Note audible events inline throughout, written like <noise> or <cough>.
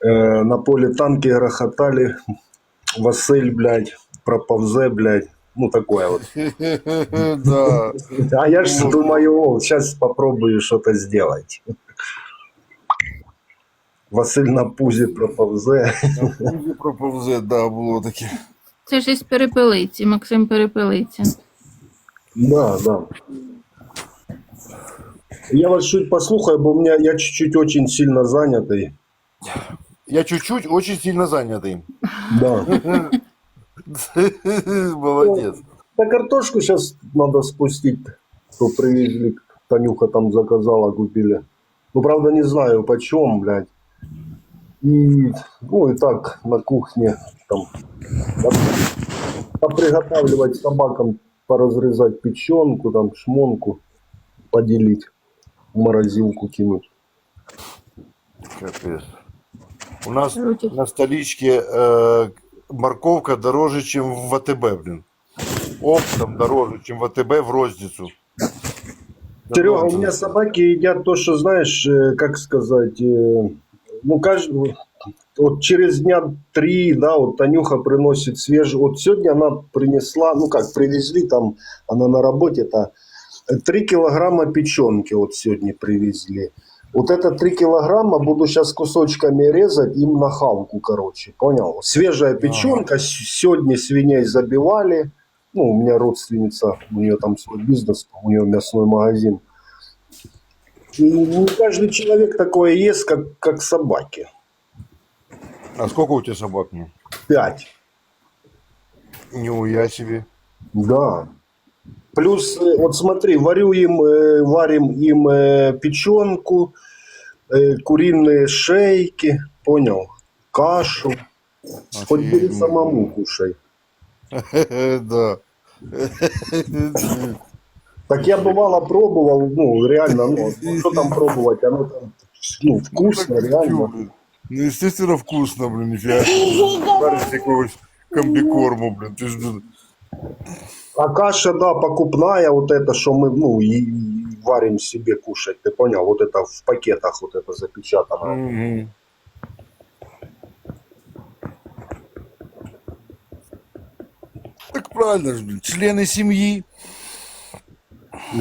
Э, на поле танки грохотали. Василь, блядь, проповзе, блядь. Ну, такое вот. <laughs> Да. А я ж думаю, сейчас попробую что-то сделать. Василь на пузе проповзе. Дуже проповзе, да, було таке. Це ж із перепелиці, Максим Перепелиця. Да, да. Я вас чуть послухаю, бо у меня я чуть-чуть очень сильно занятый. Я чуть-чуть очень сильно зайнятий. Да. <laughs> Молодець. Да картошку сейчас надо спустить, что привезли. Танюха там заказала, купили. Ну, правда, не знаю почем, блядь. И, ну, и так, на кухне там по- приготавливать собакам, поразрезать печенку, там, шмонку, поделить, в морозилку кинуть. Капець. У нас Короче. на столичке э, морковка дороже, чем в ВТБ, блин. Оптом дороже, чем в ВТБ в розницу. Серега, у меня собаки едят то, что, знаешь, э, как сказать, э, ну, каждый, вот через дня три, да, вот Танюха приносит свежий, вот сегодня она принесла, ну, как, привезли там, она на работе-то, три килограмма печенки вот сегодня привезли. Вот это три килограмма буду сейчас кусочками резать им на хавку, короче, понял? Свежая печенка, с- сегодня свиней забивали, ну, у меня родственница, у нее там свой бизнес, у нее мясной магазин. И не каждый человек такое ест, как, как собаки. А сколько у тебя собак? Пять. Не я себе. Да. Плюс, э, вот смотри, варю им, э, варим им э, печенку, куриные шейки, понял? Кашу. Хоть бери Офигеть. самому кушай. <laughs> Да. Так я бывало пробовал, ну, реально, ну, ну, что там пробовать, оно там, ну, вкусно, Так, реально. Ну, естественно, вкусно, блин, нифига. Парень <laughs> какого-нибудь комбикорму, блин. Ты ж, блин, А каша, да, покупная, вот это, что мы, ну, и, и варим себе кушать, ты понял? Вот это в пакетах, вот это запечатано. Мгм. Так правильно же, блин. Члены семьи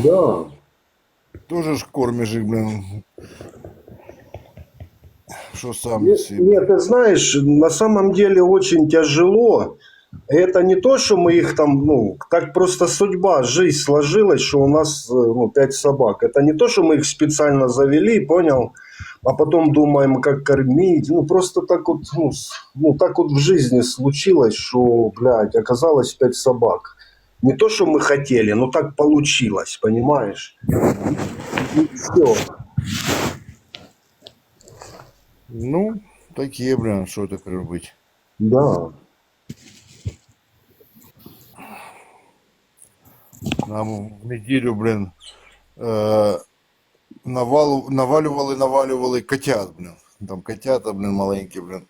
Да. тоже ж кормишь их, блин. Что сам Нет, себе. нет, ты знаешь, на самом деле очень тяжело. Это не то, что мы их там, ну, так просто судьба, жизнь сложилась, что у нас, э, ну, пять собак. Это не то, что мы их специально завели, понял, а потом думаем, как кормить. Ну, просто так вот, ну, ну, так вот в жизни случилось, что, блядь, оказалось пять собак. Не то, что мы хотели, но так получилось, понимаешь? И все. Ну, такие, блин, что теперь быть. Да. Нам в неділю, блин, е, навалу, навалювали, навалювали котят, блин. Там котята, блин, маленькі, блин.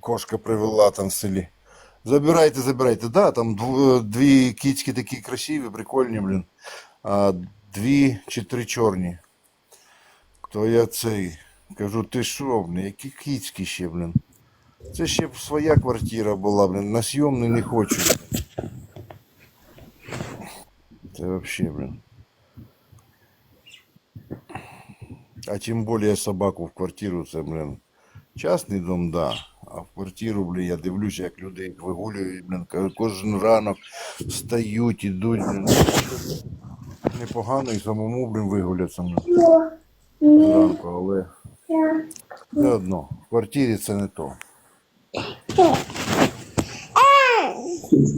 Кошка привела там в селі. Забирайте, забирайте. Да, там дв- дві кіцькі такі красиві, прикольні, блин. А дві чи три чорні. То я цей. Кажу, ти що, блин, які кіцькі ще, блин. Це ще б своя квартира була, блин. На сйомну не хочу. Це вообще, блин. А тем более собаку в квартиру, це, блин. Частний дом, да. А в квартиру, блін, я дивлюся, як люди їх вигулюють, блін, ка- кожен ранок встають, ідуть, блін. Непогано і самому, блін, вигуляться блін, зранку, але все одно. В квартирі це не то.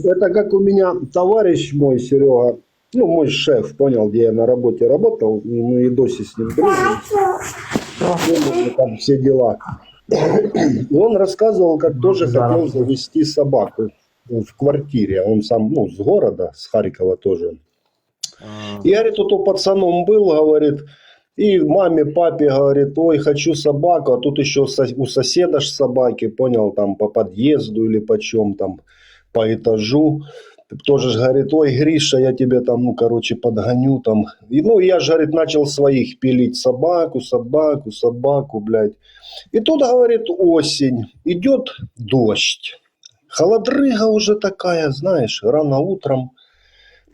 Это как у меня товарищ мой, Серега, ну, мой шеф, понял, где я на работе работал, и мы и доси с ним дружим. Ну, там все дела. И он рассказывал, как тоже хотел завести собаку в квартире. Он сам, ну, с города, с Харькова тоже. А, И, говорит, вот у пацаном был, говорит, и маме, папе говорит, ой, хочу собаку, а тут еще у соседа ж собаки, понял, там по подъезду или по чем там, по этажу. Тоже ж говорит, ой, Гриша, я тебе там, ну, короче, подгоню там. И, ну, я же, говорит, начал своих пилить собаку, собаку, собаку, блядь. И тут, говорит, осень, идет дождь. Холодрыга уже такая, знаешь, рано утром.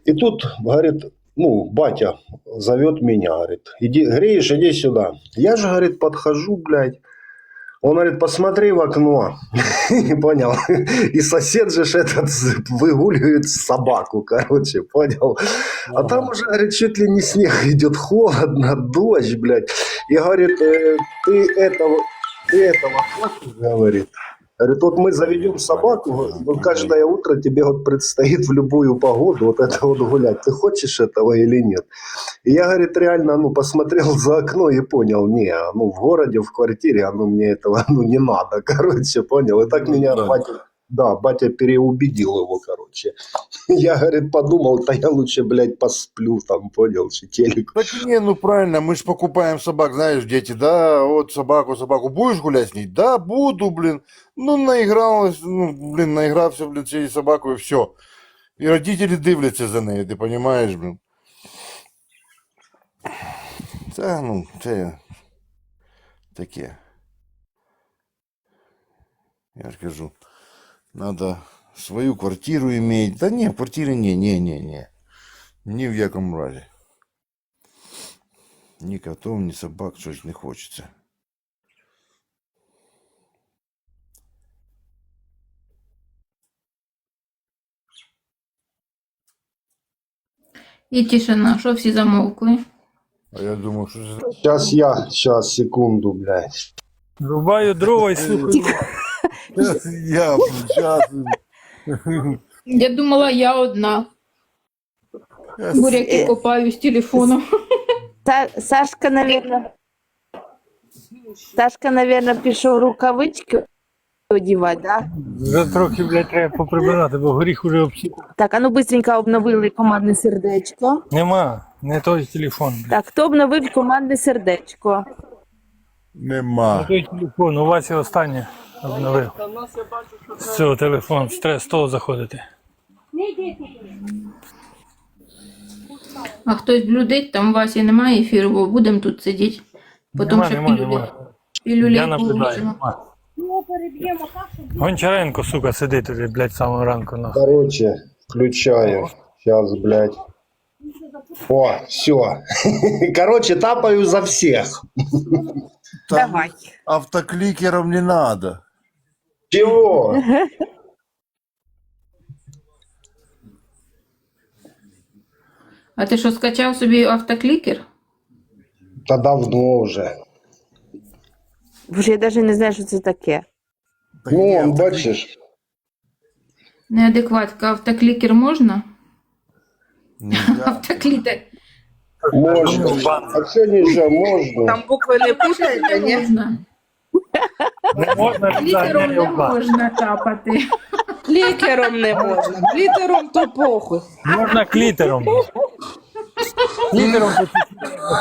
И тут, говорит, ну, батя зовет меня, говорит, иди, Гриш, иди сюда. Я же, говорит, подхожу, блядь. Он говорит, посмотри в окно. <laughs> Не понял. И сосед же этот выгуливает собаку, короче, понял. А там уже, говорит, чуть ли не снег идет, холодно, дождь, блядь. И говорит, «Э, ты этого, ты этого говорит. Говорит, вот мы заведем собаку, ну, каждое утро тебе вот предстоит в любую погоду вот это вот гулять. Ты хочешь этого или нет? И я, говорит, реально, ну, посмотрел за окно и понял, не, ну, в городе, в квартире, оно мне этого, ну, не надо, <laughs> короче, понял. И так Ну, меня да. батя, да, батя переубедил его, короче. <laughs> Я, говорит, подумал, да я лучше, блядь, посплю там, понял, чи телек. Так не, ну правильно, мы ж покупаем собак, знаешь, дети, да, вот собаку, собаку, будешь гулять с ней? Да, буду, блин. Ну, наигралась, ну, блин, наигрався, блин, цією собакою, все. І родителі дивляться за нею, ти розумієш, блин. Це, ну, це таке. Я ж кажу, надо свою квартиру иметь. Да не, квартиры не, не, не, не. Ні в якому разі. Ні котов, ні собак щось не хочеться. І тишина, що всі замовкли. А я думав, що це Сейчас я, сейчас, секунду, блядь. Рубаю дрова і слухаю. Я час. Я думала, я одна. Буряки копаю з телефоном. Сашка, наверное, Сашка, наверное, пішов рукавички одівати, да? Вже трохи, блядь, треба поприбирати, бо горіх уже обсіпав. Так, а ну быстренько обновили командне сердечко. Нема, не той телефон. блядь. Так, хто обновив командне сердечко? Не Нема. той телефон, у Васі останнє обновив. З цього телефону, з треба з того заходити. А хтось блюдить, там у Васі немає ефіру, бо будемо тут сидіти. Потім Нема, ще нема, пілюлі. нема. Пілюлі Я наблюдаю. получимо. нема. Гончаренко, сука, сидить туди, блядь, з самого ранку. нахуй. Короче, включаю. Сейчас, блядь. О, все. <laughs> Короче, тапаю за всех. Там Давай. автокликером не надо. Чего? А ти що, скачав собі автоклікер? Да давно уже. Боже, я навіть не знаю, що це таке. Так Ну, ні, он, автоклик- бачиш, Неадекватка, автоклікер можна? Нельзя. Автоклікер. можно. А что нельзя, можно. Там букви не пишете, Не можна. Не можна Клікером не можна тапати. Клікером не можна. Глітером то похуй. Можна клітером. Клітером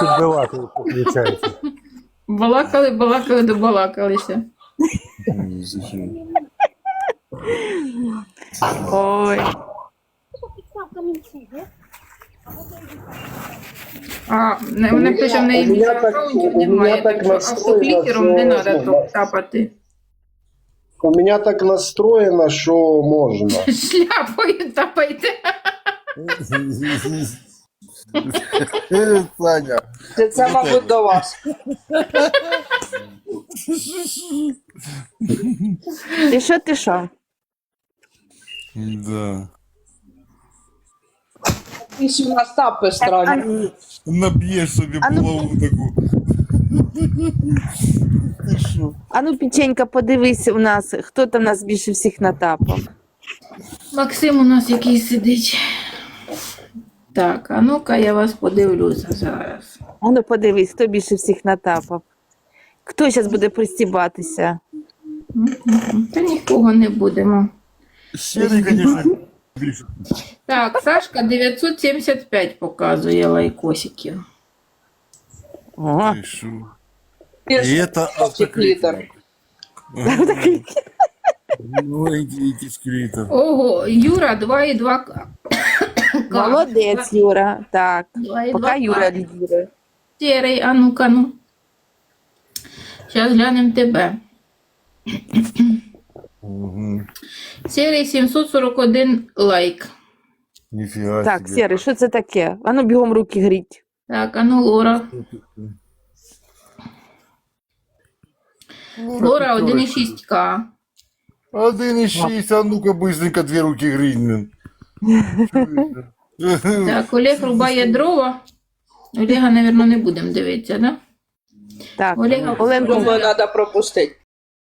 підбивати, виходить. Балакали, балакали, добалакалися. Ой. А вона каже, в неї мікрофонів немає, так що автоклікером не треба тут тапати. У мене так настроєно, що можна. <laughs> Шляпою тапайте. <laughs> Саня. Це, це мабуть, до вас. Ти що, ти що? Да. І у нас тапи странні. Наб'єш собі ну- булаву таку. Ти що? А ну, печенька, подивись у нас, хто там нас більше всіх натапав. Максим у нас який сидить. Так, а ну-ка я вас подивлюся зараз. А ну подивись, хто більше всіх натапав. Хто зараз буде пристібатися? Та нікого не будемо. Сірий, звісно. Так, Сашка 975 показує лайкосиків. Ого. Ты шо? И это автоклитер. Ну, эти скритер. Ого, Юра 2,2. Молодець, Юра. Так. пока і два Юра пальця. Серий, а ну-ка ну. Зараз глянемо тебе. Угу. Серий 741 лайк. Ніфіга Так, собі. Сєрий, що це таке? Ану бігом руки гріть. Так, а ну Лора. Лора 1,6К. 1,6, а ну-ка быстренько дві руки гринь. Так, Олег рубає дрова. Олега, мабуть, не будемо дивитися, да? Так, Олега Оленко, Думаю, треба пропустити.